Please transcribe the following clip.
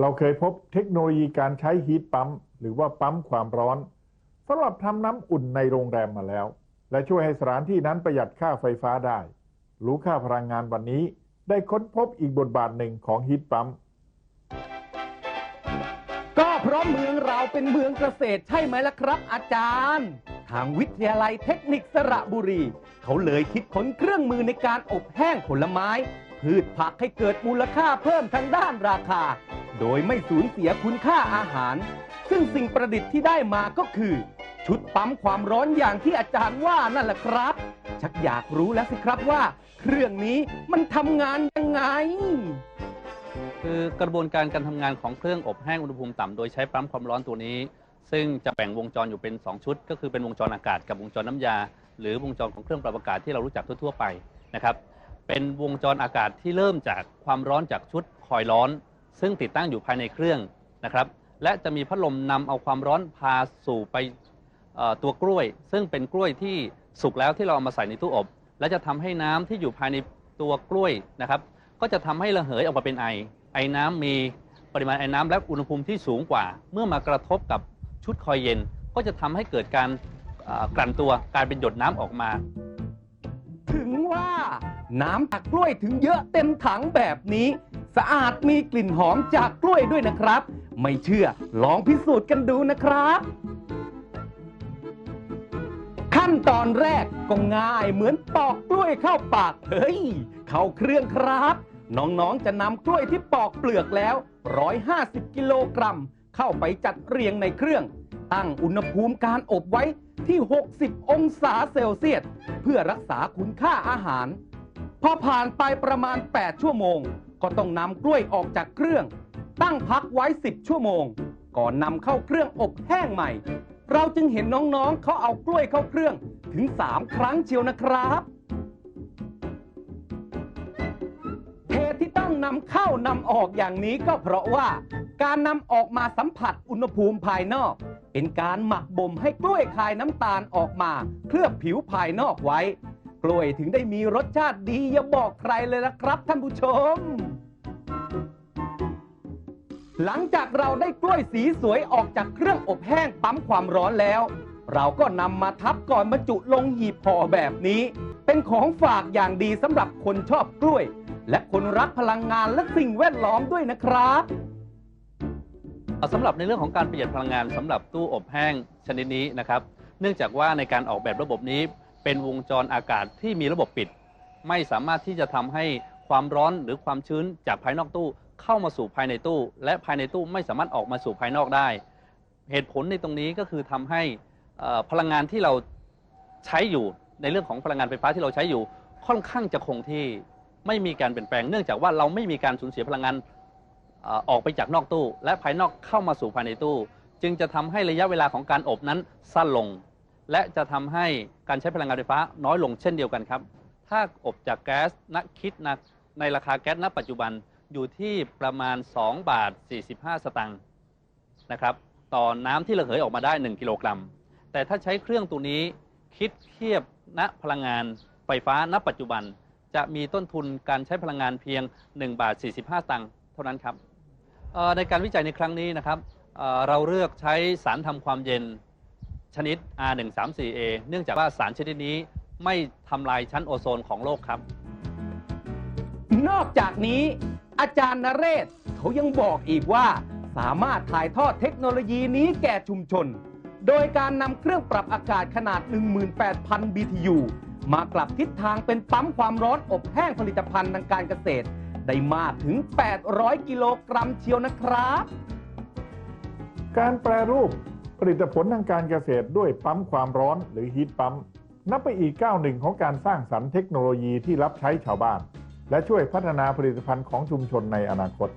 เราเคยพบเทคโนโลยีการใช้ฮีทปั๊มหรือว่าปั๊มความร้อนสำหรับทำน้ำอุ่นในโรงแรมมาแล้ว และช่วยให้สถานที่นั้นประหยัดค่าไฟฟ้าได้ รู้ค่าพลังงานวันนี้ได้ค้นพบอีกบทบาทหนึ่งของฮีทปั๊มก็เพราะเมืองเราเป็นเมืองเกษตรใช่ไหมล่ะครับ อาจารย์ ทางวิทยาลัยเทคนิคสระบุรี เขาเลยคิดค้นเครื่องมือในการอบแห้งผลไม้ พืชผักให้เกิดมูลค่าเพิ่มทางด้านราคา โดยไม่สูญเสียคุณค่าอาหาร ซึ่งสิ่งประดิษฐ์ที่ได้มาก็คือ ชุดปั๊มความร้อนอย่างที่อาจารย์ว่านั่นแหละครับ ชักอยากรู้แล้วสิครับว่า เครื่องนี้มันทำงานยังไง คือกระบวนการการทำงานของเครื่องอบแห้งอุณหภูมิต่ำโดยใช้ปั๊มความร้อนตัวนี้ ซึ่งจะแบ่งวงจรอยู่เป็น 2 ชุด ก็คือเป็นวงจรอากาศกับวงจรน้ำยา หรือวงจรของเครื่องปรับอากาศที่เรารู้จักทั่วๆไปนะครับเป็นวงจรอากาศที่เริ่มจากความร้อนจากชุดคอยร้อน ซึ่งติดตั้งอยู่ภายในเครื่องนะครับ และจะมีพัดลมนำเอาความร้อนพาสู่ไปเอ่อตัวกล้วย ซึ่งเป็นกล้วยที่สุกแล้วที่เราเอามาใส่ในตู้อบ และจะทำให้น้ำที่อยู่ภายในตัวกล้วยนะครับ ก็จะทำให้ระเหยออกมาเป็นไอ ไอน้ำมีปริมาณไอน้ำและอุณหภูมิที่สูงกว่า เมื่อมากระทบกับชุดคอยเย็น ก็จะทำให้เกิดการเอ่อกลั่นตัวกลายเป็นหยดน้ำออกมา ถึงว่า น้ำจากกล้วยถึงเยอะเต็มถังแบบนี้ะอาดมีกลิ่นหอมจากกล้วยด้วยนะครับ ไม่เชื่อลองพิสูจน์กันดูนะครับขั้นตอนแรกก็ง่ายเหมือนปอกกล้วยเข้าปากเฮ้ยเข้าเครื่องครับ น้องๆจะนำกล้วยที่ปอกเปลือกแล้ว 150 กิโลกรัม เข้าไปจัดเรียงในเครื่อง ตั้งอุณหภูมิการอบไว้ที่ 60 องศาเซลเซียส เพื่อรักษาคุณค่าอาหาร พอผ่านไปประมาณ 8 ชั่วโมง ก็ต้องนำกล้วยออกจากเครื่อง ตั้งพักไว้ 10 ชั่วโมง ก่อนนำเข้าเครื่องอบแห้งใหม่ เราจึงเห็นน้องๆเขาเอากล้วยเข้าเครื่องถึง 3 ครั้งเชียวนะครับเหตุที่ต้องนำเข้านำออกอย่างนี้ก็เพราะว่า การนำออกมาสัมผัสอุณหภูมิภายนอก เป็นการหมักบ่มให้กล้วยคายน้ำตาลออกมา เคลือบผิวภายนอกไว้กล้วยถึงได้มีรสชาติดีอย่าบอกใครเลยนะครับท่านผู้ชม หลังจากเราได้กล้วยสีสวยออกจากเครื่องอบแห้งปั๊มความร้อนแล้ว เราก็นำมาทับก่อนบรรจุลงหีบห่อแบบนี้ เป็นของฝากอย่างดีสำหรับคนชอบกล้วย และคนรักพลังงานและสิ่งแวดล้อมด้วยนะครับสำหรับในเรื่องของการประหยัดพลังงานสำหรับตู้อบแห้งชนิดนี้นะครับ เนื่องจากว่าในการออกแบบระบบนี้ เป็นวงจรอากาศที่มีระบบปิด ไม่สามารถที่จะทำให้ความร้อนหรือความชื้นจากภายนอกตู้ เข้ามาสู่ภายในตู้ และภายในตู้ไม่สามารถออกมาสู่ภายนอกได้ เหตุผลในตรงนี้ก็คือทำให้พลังงานที่เราใช้อยู่ในเรื่องของพลังงานไฟฟ้าที่เราใช้อยู่ค่อนข้างจะคงที่ไม่มีการเปลี่ยนแปลงเนื่องจากว่าเราไม่มีการสูญเสียพลังงานออกไปจากนอกตู้ และภายนอกเข้ามาสู่ภายในตู้ จึงจะทำให้ระยะเวลาของการอบนั้นสั้นลง และจะทำให้การใช้พลังงานไฟฟ้าน้อยลงเช่นเดียวกันครับ ถ้าอบจากแก๊สณคิดนะในราคาแก๊สณปัจจุบัน อยู่ที่ประมาณ 2 บาท 45 สตางค์นะครับต่อน้ำที่ระเหยออกมาได้ 1 กิโลกรัม แต่ถ้าใช้เครื่องตัวนี้คิดเทียบณพลังงานไฟฟ้าณปัจจุบัน จะมีต้นทุนการใช้พลังงานเพียง 1 บาท 45สตางค์เท่านั้นครับในการวิจัยในครั้งนี้นะครับเเราเลือกใช้สารทำความเย็นชนิด R134A เนื่องจากว่าสารชนิดนี้ไม่ทำลายชั้นโอโซนของโลกครับ นอกจากนี้ อาจารย์นเรศเขายังบอกอีกว่า สามารถถ่ายทอดเทคโนโลยีนี้แก่ชุมชน โดยการนำเครื่องปรับอากาศขนาด 18,000 BTU มากลับทิศทางเป็นปั๊มความร้อนอบแห้งผลิตภัณฑ์ทางการเกษตร ได้มากถึง 800 กิโลกรัมเชียวนะครับ การแปรรูปผลิตผลทางการเกษตรด้วยปั๊มความร้อนหรือฮีทปั๊ม นับไปอีกก้าวหนึ่งของการสร้างสรรค์เทคโนโลยีที่รับใช้ชาวบ้าน และช่วยพัฒนาผลิตภัณฑ์ของชุมชนในอนาคต